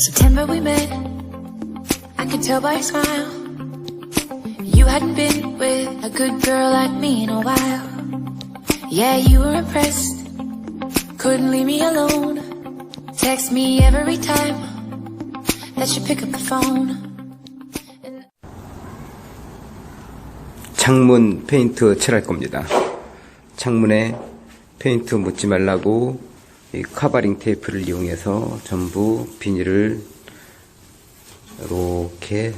September we met. I could tell by your smile. You hadn't been with a good girl like me in a while. Yeah, you were impressed. Couldn't leave me alone. Text me every time that you pick up the phone. 창문 페인트 칠할 겁니다. 창문에 페인트 묻지 말라고 이 카바링 테이프를 이용해서 전부 비닐을 이렇게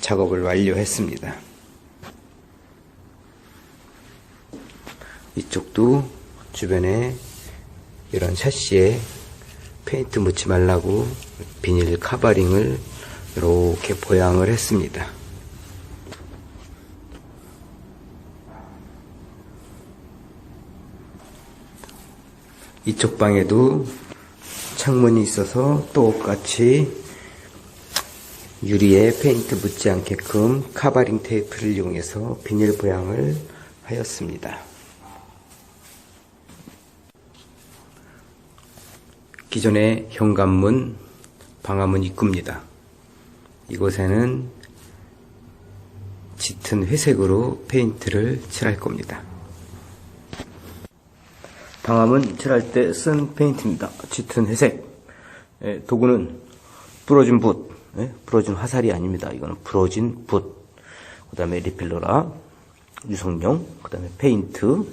작업을 완료했습니다. 이쪽도 주변에 이런 샤시에 페인트 묻지 말라고 비닐 카바링을 이렇게 보양을 했습니다. 이쪽 방에도 창문이 있어서 똑같이 유리에 페인트 묻지 않게끔 카바링 테이프를 이용해서 비닐 보양을 하였습니다. 기존의 현관문, 방화문 입구입니다. 이곳에는 짙은 회색으로 페인트를 칠할 겁니다. 방화문 칠할 때 쓴 페인트입니다. 짙은 회색. 예, 도구는 부러진 붓, 예, 부러진 화살이 아닙니다. 이거는 부러진 붓. 그 다음에 리필러랑 유성용, 그 다음에 페인트.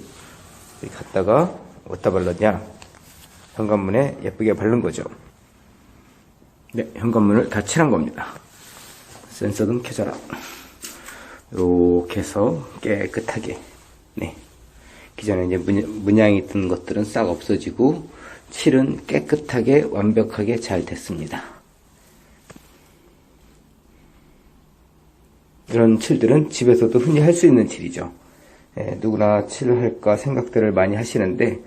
이렇게 갖다가 어디다 발랐냐? 현관문에 예쁘게 바른 거죠. 네, 현관문을 다 칠한 겁니다. 센서등 켜져라. 이렇게 해서 깨끗하게, 네. 기존에 이제 문, 문양이 든 것들은 싹 없어지고 칠은 깨끗하게 완벽하게 잘 됐습니다. 이런 칠들은 집에서도 흔히 할 수 있는 칠이죠. 예, 누구나 칠을 할까 생각들을 많이 하시는데